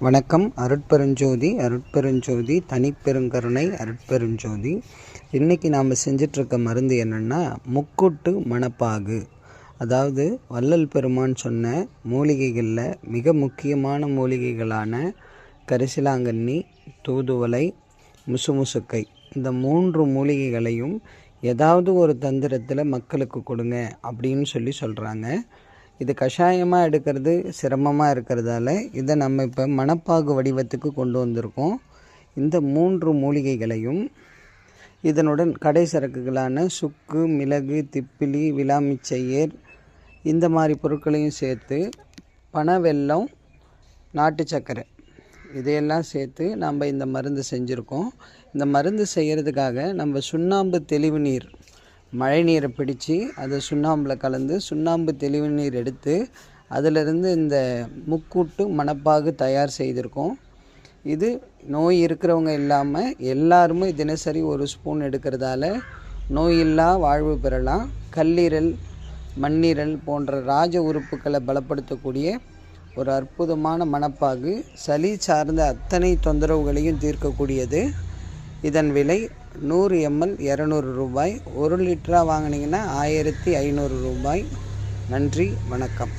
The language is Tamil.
வணக்கம். அருட்பெருஞ்சோதி அருட்பெருஞ்சோதி தனிப்பெருங்கருணை அருட்பெருஞ்சோதி. இன்றைக்கி நாம் செஞ்சிட்ருக்க மருந்து என்னென்னா முக்கூட்டு மணப்பாகு. அதாவது வள்ளல் பெருமான் சொன்ன மூலிகைகளில் மிக முக்கியமான மூலிகைகளான கரிசிலாங்கண்ணி தூதுவளை முசுமுசுக்கை. இந்த மூன்று மூலிகைகளையும் ஏதாவது ஒரு தந்திரத்தில் மக்களுக்கு கொடுங்க அப்படின்னு சொல்லி சொல்கிறாங்க இது கஷாயமாக எடுக்கிறது சிரமமாக இருக்கிறதால இதை நம்ம இப்போ மணப்பாகு வடிவத்துக்கு கொண்டு வந்திருக்கோம். இந்த மூன்று மூலிகைகளையும் இதனுடன் கடை சரக்குகளான சுக்கு மிளகு திப்பிலி விலாமிச்சையர் இந்த மாதிரி பொருட்களையும் சேர்த்து பனவெல்லம் நாட்டு சர்க்கரை இதையெல்லாம் சேர்த்து நம்ம இந்த மருந்து செஞ்சுருக்கோம். இந்த மருந்து செய்கிறதுக்காக நம்ம சுண்ணாம்பு தெளிவு நீர் மழை நீரை பிடிச்சி அதை சுண்ணாம்பில் கலந்து சுண்ணாம்பு தெளிவு நீர் எடுத்து அதிலிருந்து இந்த முக்கூட்டு மணப்பாகு தயார் செய்திருக்கோம். இது நோய் இருக்கிறவங்க இல்லாமல் எல்லாருமே தினசரி ஒரு ஸ்பூன் எடுக்கிறதால நோயில்லா வாழ்வு பெறலாம். கல்லீரல் மண்ணீரல் போன்ற ராஜ உறுப்புகளை பலப்படுத்தக்கூடிய ஒரு அற்புதமான மணப்பாகு சளி சார்ந்த அத்தனை தொந்தரவுகளையும் தீர்க்கக்கூடியது. இதன் விலை நூறு எம்எல் இரநூறு ரூபாய். ஒரு லிட்டராக வாங்கினீங்கன்னா ஆயிரத்தி ஐநூறு ரூபாய். நன்றி வணக்கம்.